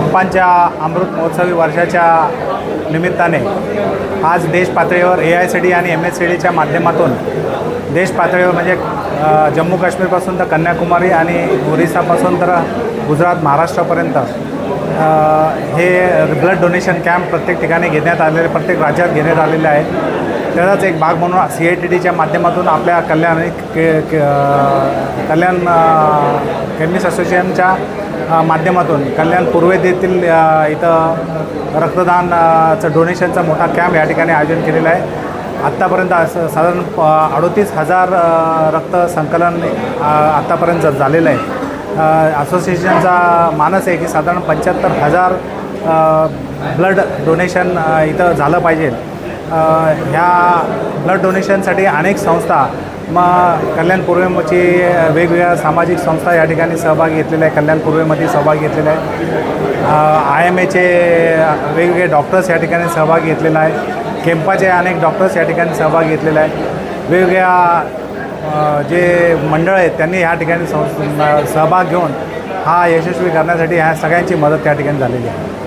आप्पांच्या अमृत महोत्सवी वर्षाच्या निमित्ताने आज देश पातळीवर ए आय सी डी आणि एम एस सी डीच्या माध्यमातून देश पातळीवर म्हणजे जम्मू काश्मीरपासून तर कन्याकुमारी आणि ओरिसापासून तर गुजरात महाराष्ट्रापर्यंत हे ब्लड डोनेशन कॅम्प प्रत्येक ठिकाणी घेण्यात आलेले प्रत्येक राज्यात घेण्यात आलेले आहे त्याचाच एक भाग म्हणून सी आय टी डीच्या माध्यमातून आपल्या कल्याण आणि के के- कल्याण केमिस्ट असोसिएशनच्या माध्यमातून. कल्याण पूर्वेत येथील इथं रक्तदानचं डोनेशनचा मोठा कॅम्प या ठिकाणी आयोजन केलेला आहे. आत्तापर्यंत असं साधारण प- अडोतीस हजार रक्त संकलन आत्तापर्यंत झालेलं आहे. असोसिएशनचा मानस आहे की साधारण पंच्याहत्तर हजार ब्लड डोनेशन इथं झालं पाहिजे. ह्या ब्लड डोनेशनसाठी अनेक संस्था मग कल्याण पूर्वेमध्ये वेगवेगळ्या सामाजिक संस्था या ठिकाणी सहभाग घेतलेला आहे कल्याण पूर्वेमध्ये सहभाग घेतलेला आहे. आय एम एचे वेगवेगळे डॉक्टर्स या ठिकाणी सहभाग घेतलेला आहे. केम्पाचे अनेक डॉक्टर्स या ठिकाणी सहभाग घेतलेला आहे. वेगवेगळ्या जे मंडळ आहेत त्यांनी ह्या ठिकाणी सं सहभाग घेऊन हा यशस्वी करण्यासाठी ह्या सगळ्यांची मदत त्या ठिकाणी झालेली आहे.